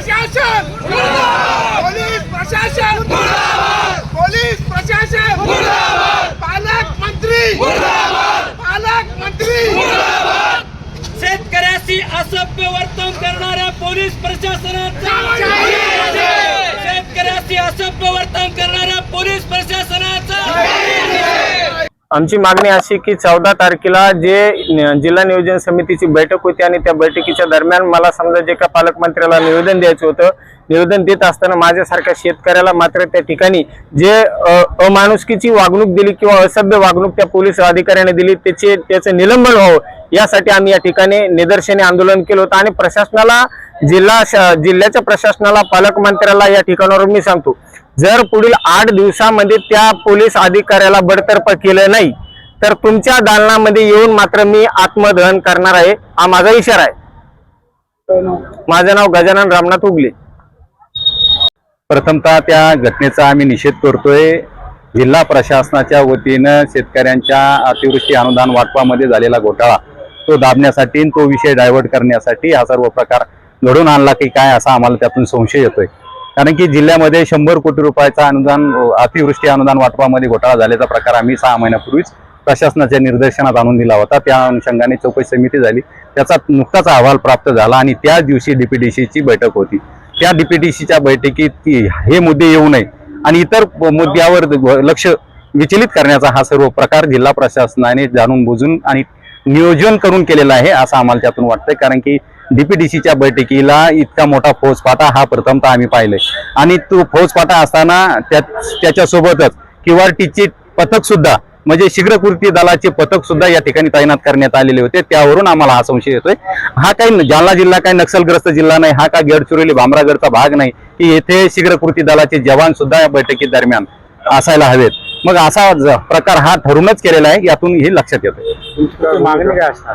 प्रशासन! पोलीस प्रशासन! पोलीस प्रशासन! पालकमंत्री पालकमंत्री शेतकऱ्याशी असभ्य वर्तन करणाऱ्या पोलीस प्रशासनाचा शेतकऱ्याशी असभ्य वर्तन करणाऱ्या पोलीस आमची मागणी अशी की चौदा तारखेला जे जिल्हा नियोजन समितीची बैठक होती आणि त्या बैठकीच्या दरम्यान मला समजा जे का पालकमंत्र्याला निवेदन द्यायचं होतं निवेदन देत असताना माझ्यासारख्या शेतकऱ्याला मात्र त्या ठिकाणी जे अमानुषकीची वागणूक दिली किंवा असभ्य वागणूक त्या पोलीस अधिकाऱ्याने दिली त्याचे त्याचं निलंबन व्हावं यासाठी आम्ही या ठिकाणी निदर्शने आंदोलन केलं होतं आणि प्रशासनाला जिल्हा जिल्ह्याच्या प्रशासनाला पालकमंत्र्याला या ठिकाणावरून मी सांगतो जर पुढील आठ दिवसामध्ये त्या पोलीस अधिकाऱ्याला बडतर्फ केलं नाही तर तुमच्या दालनामध्ये येऊन मात्र मी आत्मदहन करणार आहे. हा माझा इशारा आहे. माझं नाव गजानन रामनाथ उगले. प्रथमतः त्या घटनेचा आम्ही निषेध करतोय. जिल्हा प्रशासनाच्या वतीनं शेतकऱ्यांच्या अतिवृष्टी अनुदान वाटपामध्ये झालेला घोटाळा तो दाबण्यासाठी तो विषय डायव्हर्ट करण्यासाठी हा सर्व प्रकार घडून आणला की काय असा आम्हाला त्यातून संशय येतोय. कारण की जिल्ह्यामध्ये शंभर कोटी रुपयाचा अनुदान अतिवृष्टी अनुदान वाटपामध्ये घोटाळा झाल्याचा प्रकार आम्ही सहा महिन्यापूर्वीच प्रशासनाच्या निर्देशनात आणून दिला होता. त्या अनुषंगाने चौकशी समिती झाली. त्याचा नुकताच अहवाल प्राप्त झाला आणि त्याच दिवशी डीपीडीसीची बैठक होती. त्या डीपीडीसीच्या बैठकीत हे मुद्दे येऊ नये आणि इतर मुद्द्यावर लक्ष विचलित करण्याचा हा सर्व प्रकार जिल्हा प्रशासनाने जाणून बुजून आणि नियोजन करून केलेला आहे असं आम्हाला त्यातून वाटतंय. कारण की डीपीडीसीच्या बैठकीला इतका मोठा फौजफाटा हा प्रथमतः आम्ही पाहिलाय. आणि तो फौजफाटा असताना त्या त्याच्यासोबतच क्यूआरटीचे पथक सुद्धा म्हणजे शीघ्र कृती दलाचे पथक सुद्धा या ठिकाणी तैनात करण्यात आलेले होते. त्यावरून आम्हाला हा संशय येतोय. हा काही जालना जिल्हा काही नक्षलग्रस्त जिल्हा नाही हा का गडचिरोली भामरागडचा भाग नाही की येथे शीघ्रकृती दलाचे जवान सुद्धा या बैठकी दरम्यान असायला हवेत. मग असा प्रकार हा ठरूनच केलेला आहे यातून हे लक्षात येतं मागणी काय असणार?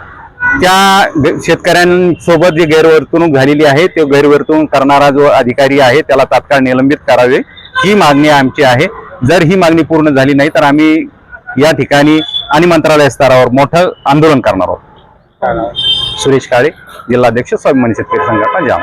त्या शेतकऱ्यांसोबत जी गैरवर्तणूक झालेली आहे ते गैरवर्तणूक करणारा जो अधिकारी आहे त्याला तात्काळ निलंबित करावे ही मागणी आमची आहे. जर ही मागणी पूर्ण झाली नाही तर आम्ही या ठिकाणी आणि मंत्रालय स्तरावर मोठं आंदोलन करणार आहोत. सुरेश काळे जिल्हाध्यक्ष स्वाभिमानी शेतकरी संघटना जाम